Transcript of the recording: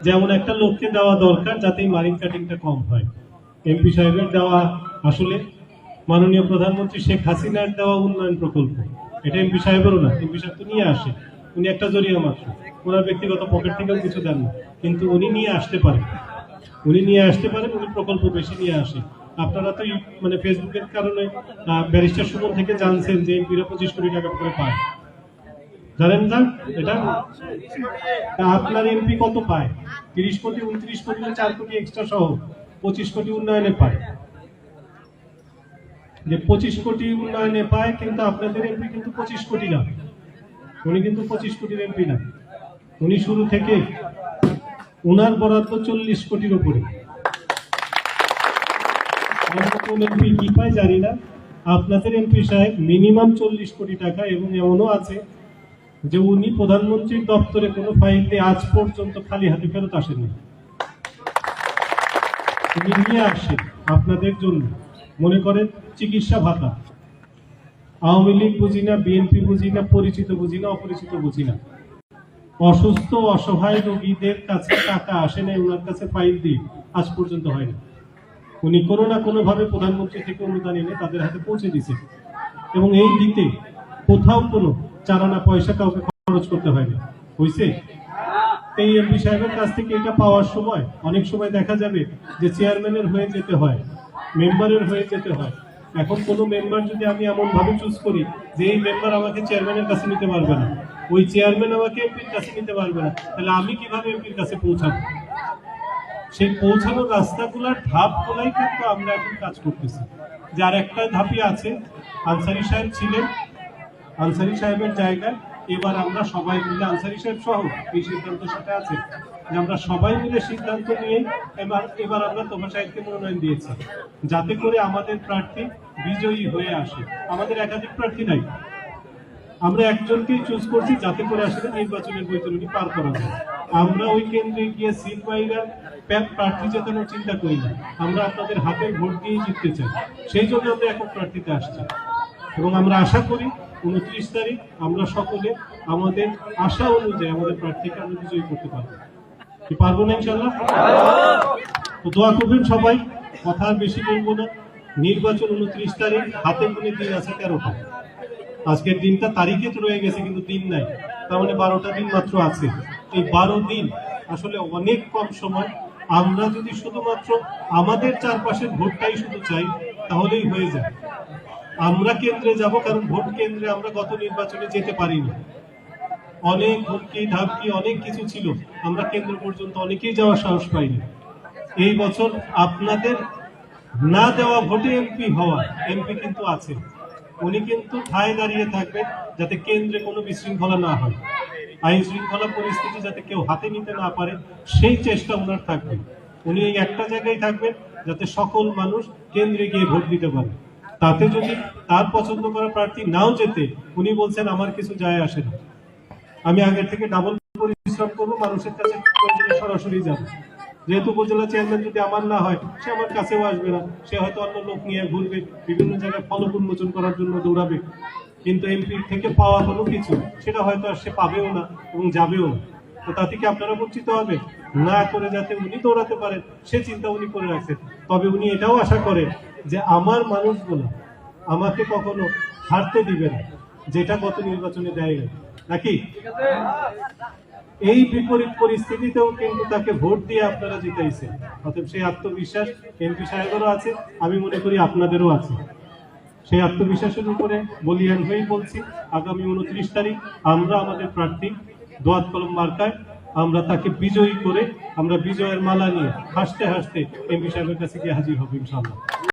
যেমন একটা লোককে দেওয়া দরকার যাতে মারিন কাটিংটা কম হয়। এমপি সাহেবের দেওয়া আসলে মাননীয় প্রধানমন্ত্রী শেখ হাসিনার দেওয়া উন্নয়ন প্রকল্প। এটা এমপি সাহেবেরও না, এমপি সাহেব তো নিয়ে আসে। উনি একটা জরিয়া মাত্র ওনার ব্যক্তিগত পকেট থেকেও কিছু দেন না। কিন্তু উনি নিয়ে আসতে পারেন। উনি নিয়ে আসতে পারেন, উনি প্রকল্প বেশি নিয়ে আসে। আপনারা তো মানে ফেসবুকের কারণে ব্যারিস্টার সুমন থেকে জানছেন যে এমপিরা পঁচিশ কোটি টাকা করে পায়। জানেন না, এটা? আপনার এমপি কত পায়? তিরিশ কোটি, উনত্রিশ কোটি চার কোটি এক্সট্রা সহ? পঁচিশ কোটি উন্নয়নে পায়। যে পঁচিশ কোটি উন্নয়নে পায়, কিন্তু আপনাদের এমপি কিন্তু পঁচিশ কোটি না। উনি কিন্তু পঁচিশ কোটির এমপি না। উনি শুরু থেকে ওনার বরাদ্দ চল্লিশ কোটির উপরে। কোন এমপি কি পায় জানি না। আপনাদের এমপি সাহেব মিনিমাম চল্লিশ কোটি টাকা এবং এমনও আছে যে উনি প্রধানমন্ত্রীর দপ্তরে কোনো ফাইল আজ পর্যন্ত খালি হাতে ফেরত আসেননি। উনি নিয়ে আসে আপনাদের জন্য। মনে করেন চিকিৎসা ভাতা। আওয়ামী লীগ বুঝি না, বিএনপি বুঝি না, পরিচিত বুঝি না, অপরিচিত বুঝি না। অসুস্থ, অসহায় রোগীদের কাছে টাকা আসে না ওনার কাছে ফাইল দিয়ে আজ পর্যন্ত হয়নি উনি কোনো না কোনোভাবে প্রধানমন্ত্রী থেকে অনুদান এনে তাদের হাতে পৌঁছে দিছে এবং এই দিতে কোথাও কোনো চারানা পয়সা কাউকে খরচ করতে হয়নি। হয়েছে এই এমপি সাহেবের কাছ থেকে এটা পাওয়ার সময় অনেক সময় দেখা যাবে যে চেয়ারম্যানের হয়ে যেতে হয় মেম্বারের হয়ে যেতে হয়। এখন কোনো মেম্বার যদি আমি এমনভাবে চুজ করি যে এই মেম্বার আমাকে চেয়ারম্যানের কাছে নিতে পারবে না, ওই চেয়ারম্যান আমাকে এমপির কাছে নিতে পারবে না, তাহলে আমি কীভাবে এমপির কাছে পৌঁছাবো? সেই পৌঁছানোর রাস্তাগুলোর ধাপগুলাই কিন্তু আমরা এখন কাজ করতেছি। যার একটা ধাপই আছে, আনসারি সাহেব ছিলেন আনসারি সাহেবের জায়গায় এবার আমরা সবাই মিলে, আনসারি সাহেব সহ এই সিদ্ধান্ত সাথে আছে যে আমরা সবাই মিলে সিদ্ধান্ত নিয়ে এবার এবার আমরা তোমার সাহেবকে মনোনয়ন দিয়েছি। যাতে করে আমাদের প্রার্থী বিজয়ী হয়ে আসে। আমাদের একাধিক প্রার্থী নাই। আমরা একজনকেই চুজ করছি যাতে করে আসলে নির্বাচনের বৈতরণী পার করা যায়। আমরা ওই কেন্দ্রে গিয়ে সিট বাইরা প্রার্থী জেতানোর চিন্তা করি না। আমরা আপনাদের হাতে ভোট দিয়ে জিততে চাই। সেই জন্য আমরা একক প্রার্থীতে আসছি। এবং আমরা আশা করি উনত্রিশ তারিখ আমরা সকলে আমাদের আশা অনুযায়ী, আমাদের প্রার্থীকে আমরা বিজয়ী করতে পারব। কি পারব না ইনশাল্লাহ তো দোয়া করবেন সবাই, কথা আর বেশি বলব না। নির্বাচন উনত্রিশ তারিখ, হাতে গুনে দিন আছে তেরোটা। আজকের দিনটা তারিখে তো রয়ে গেছে, কিন্তু দিন নাই। তার মানে বারোটা দিন মাত্র আছে। এই বারো দিন আসলে অনেক কম সময়। আমরা যদি শুধুমাত্র আমাদের চারপাশের ভোটটাই শুধু চাই, তাহলেই হয়ে যায়। আমরা কেন্দ্রে যাব কারণ ভোট কেন্দ্রে আমরা গত নির্বাচনে যেতে পারিনি। অনেক হুমকি, ধামকি, অনেক কিছু ছিল। আমরা কেন্দ্র পর্যন্ত অনেকেই যাওয়ার সাহস পাইনি। এই বছর আপনাদের না দেওয়া ভোটে এমপি হওয়া এমপি কিন্তু আছে। উনি কিন্তু ঠায় দাঁড়িয়ে থাকবেন যাতে কেন্দ্রে কোনো বিশৃঙ্খলা না হয়। আইন শৃঙ্খলা পরিস্থিতি যাতে কেউ হাতে নিতে না পারে, সেই চেষ্টা ওনার থাকবে। উনি এই একটা জায়গায় থাকবেন যাতে সকল মানুষ কেন্দ্রে গিয়ে ভোট দিতে পারে। তাতে যদি তার পছন্দ করা প্রার্থী নাও যেতে উনি বলছেন, আমার কিছু যায় আসে না। আমি আগের থেকে ডাবল পরিশ্রম করব, মানুষের কাছে সরাসরি যাব। যেহেতু উপজেলা চেয়ারম্যান যদি আমার না হয়, সে আমার কাছেও আসবে না। সে হয়তো অন্য লোক নিয়ে ঘুরবে, বিভিন্ন জায়গায় ফলক উন্মোচন করার জন্য দৌড়াবে। কিন্তু এমপি থেকে পাওয়া কোনো কিছু, সেটা হয়তো আর সে পাবেও না এবং যাবেও না। তো তা থেকে আপনারা বঞ্চিত হবে? না করে যাতে উনি দৌড়াতে পারেন, সে চিন্তা উনি করে রাখছেন। তবে উনি এটাও আশা করেন যে আমার মানুষগুলো আমাকে কখনো হারতে দিবে না, যেটা গত নির্বাচনে দেয়। নাকি? এই বিপরীত পরিস্থিতিতেও কিন্তু তাকে ভোট দিয়ে আপনারা জিতাইছেন। অতএব সেই আত্মবিশ্বাস এমপি সাহেবেরও আছে, আমি মনে করি আপনাদেরও আছে। সেই আত্মবিশ্বাসের উপরে বলিয়ান হয়েই বলছি, আগামী উনত্রিশ তারিখ আমরা আমাদের প্রার্থী দোয়াত কলম মার্কায় আমরা তাকে বিজয়ী করে, আমরা বিজয়ের মালা নিয়ে হাসতে হাসতে এমপি সাহেবের কাছে গিয়ে হাজির হব ইনশাআল্লাহ।